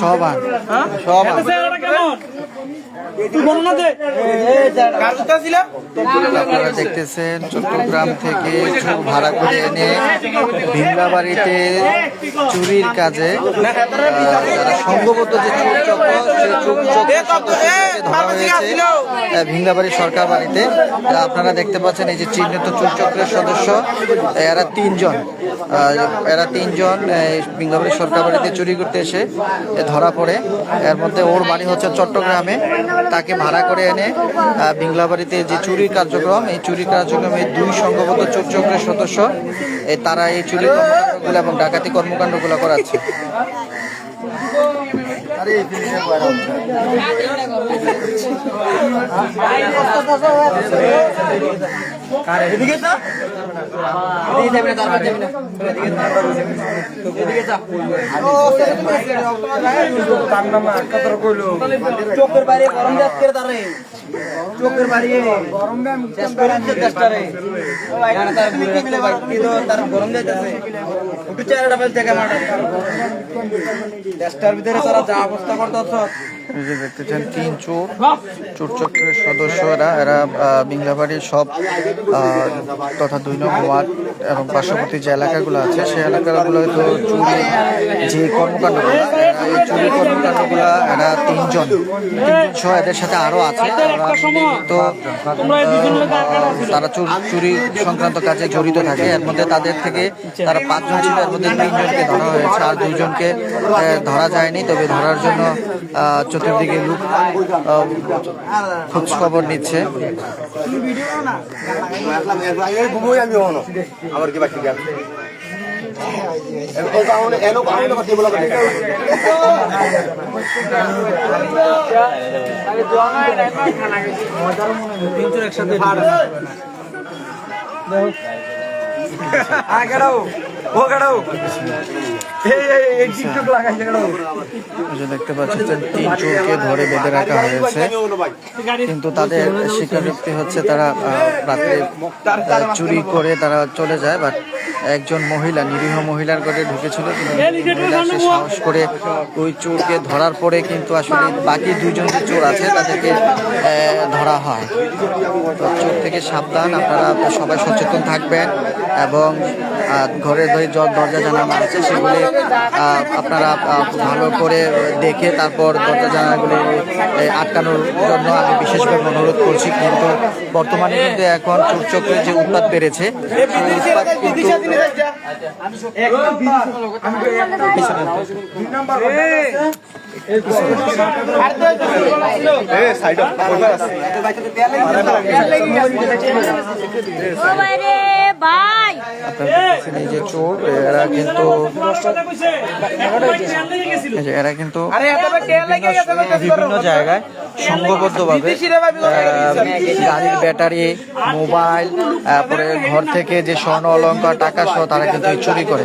সবার। হ্যাঁ? সবার। আপনারা দেখতেছেন চট্টগ্রাম থেকে চোর ভাড়া করে এনে ভিমরাবাড়িতে চুরির কাজে সম্ভবত যে চোর চক্র সেই চোর চক্রের ধরা হয়েছে। ভিমরাবাড়ি সরকার বাড়িতে আপনারা দেখতে পাচ্ছেন এই যে চিহ্নিত চোর চক্রের সদস্য এরা তিনজন এরা তিনজন ভিমরাবাড়ি সরকার বাড়িতে চুরি করতে এসে ধরা পড়ে। এর মধ্যে ওর বাড়ি হচ্ছে চট্টগ্রামে। তাকে ভাড়া করে এনে আহ, বিংলাবাড়িতে যে চুরি কার্যক্রম এই চুরি কার্যক্রমে দুই সংঘবদ্ধ চুরচক্রের সদস্য তারা এই চুরি কর্মকাণ্ডগুলো এবং ডাকাতি কর্মকাণ্ডগুলো করাচ্ছে। Ай, я просто дозволяю. চোখের বাইরে গরম দেশ করে তারে? চোখের বাইরে গরম শেষ করে দিচ্ছে দেশটা রে এখানে তার ঘুরে রাখতে পারি কিন্তু তার গরম যাইতেছে একটু চেহারাটা বেশ দেখে মাঠে। দেশটার ভিতরে তারা যা অবস্থা করতেছ। এই যে দেখতেছেন তিন চোর চোর চক্রের সদস্যরা এরা বিংলাবাড়ির সব তথা দুই নং ওয়ার্ড এবং পার্শ্ববর্তী যে এলাকাগুলো আছে, সেই এলাকাগুলো তো চুরি যে কর্মকাণ্ডগুলো, এই চুরি কর্মকাণ্ডগুলো এরা তিনজন তিনজন এদের সাথে আরও আছে তো তারা চুর- সংক্রান্ত কাজে জড়িত থাকে। এর মধ্যে তাদের থেকে তারা পাঁচজন ছিল, এর মধ্যে তিনজনকে ধরা হয়েছে, আর দুইজনকে ধরা যায়নি, তবে ধরার জন্য চতুর্দিকে লোক খোঁজ খবর নিচ্ছে আমি হনো আমার কি বাকি গেল তিন চোরকে ধরে বেঁধে রাখা হয়েছে। কিন্তু তাদের হচ্ছে তারা চুরি করে তারা চলে যায়, বাট একজন মহিলা, নিরীহ মহিলার ঘরে ঢুকেছিল সাহস করে ওই চোরকে ধরার পরে কিন্তু আসলে বাকি দুইজন যে চোর আছে, তাদেরকে ধরা হয়। চোর থেকে সাবধান, আপনারা সবাই সচেতন থাকবেন, এবং ঘরের দরজা জানালা আছে সেগুলি আপনারা ভালো করে দেখে তারপর দরজা জানালাগুলি আটকানোর জন্য আমি বিশেষভাবে অনুরোধ করছি। কিন্তু বর্তমানে কিন্তু এখন চোর চক্রের যে উৎপাত বেড়েছে কিন্তু বাইরে দেখতেছেন এই যে চোর এরা কিন্তু এরা কিন্তু বিভিন্ন- বিভিন্ন জায়গায় সংঘবদ্ধভাবে আহ, গাড়ির ব্যাটারি মোবাইল তারপরে ঘর থেকে যে স্বর্ণ অলংকার টাকা সহ তারা কিন্তু চুরি করে